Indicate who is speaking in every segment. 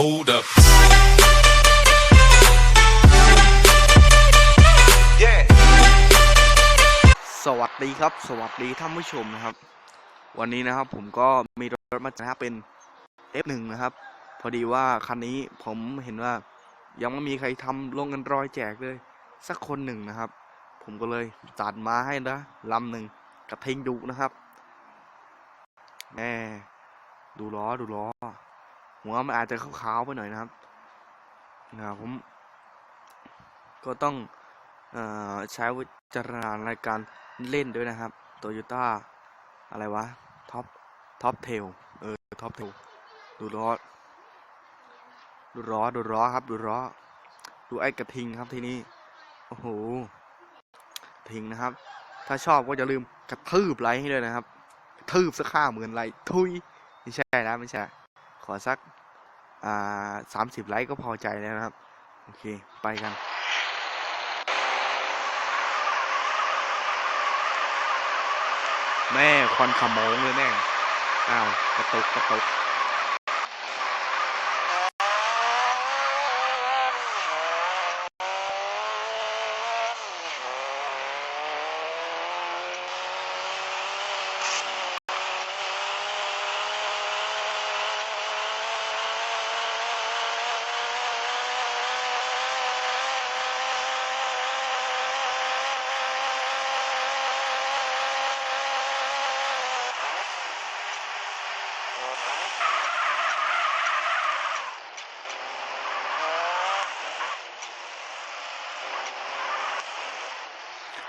Speaker 1: Hold up.
Speaker 2: Yeah.
Speaker 3: สวัสดีครับ สวัสดีท่านผู้ชมนะครับ วันนี้นะครับผมก็มีรถมานะครับเป็น F1 นะครับ พอดีว่าคันนี้ผมเห็นว่ายังไม่มีใครทำลงกันรอยแจกเลย สักคนหนึ่งนะครับ ผมก็เลยจัดมาให้นะลำหนึ่งกระทิงดุนะครับแม่ดูล้อดูล้อ หัวมันอาจจะขาวๆไปหน่อยนะครับนะครับผม ก็ต้องอใช้วิจารณญาณในการเล่นด้วยนะครับโตโยต้าอะไรวะท็อปท็อปเทลเออท็อปเทลดูล้อดูล้อดูล้อครับ ดูล้อดูไอ้กระทิงครับที่นี่โอ้โหทิงนะครับ ถ้าชอบก็อย่าลืมกระทืบไลค์ให้ด้วยนะครับ กระทืบสักข้าหมื่นไลค์ทุยไม่ใช่นะไม่ใช่ ขอสัก สามสิบไลค์ก็พอใจแล้วนะครับ โอเค ไปกันแม่ควันขโมงเลยแม่ง อ้าว กระตุก กระตุก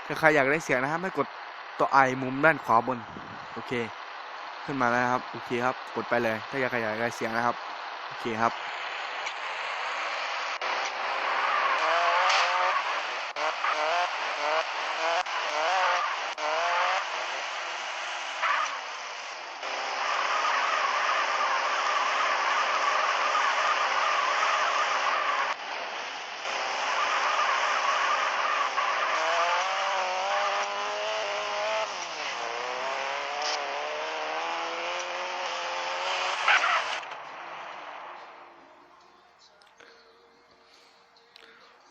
Speaker 3: ถ้าใครอยากได้เสียงนะครับให้กดตัวไอมุมด้านขวาบน โอเค ขึ้นมาแล้วครับ โอเคครับ กดไปเลย ถ้าอยากขยายได้เสียงนะครับ โอเคครับ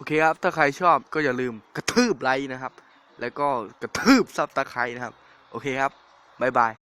Speaker 3: อเคครับ ถ้าใครชอบก็อย่าลืมกระทืบไลค์นะครับ แล้วก็กระทืบซับตะไคร้นะครับ โอเคครับ บ๊ายบาย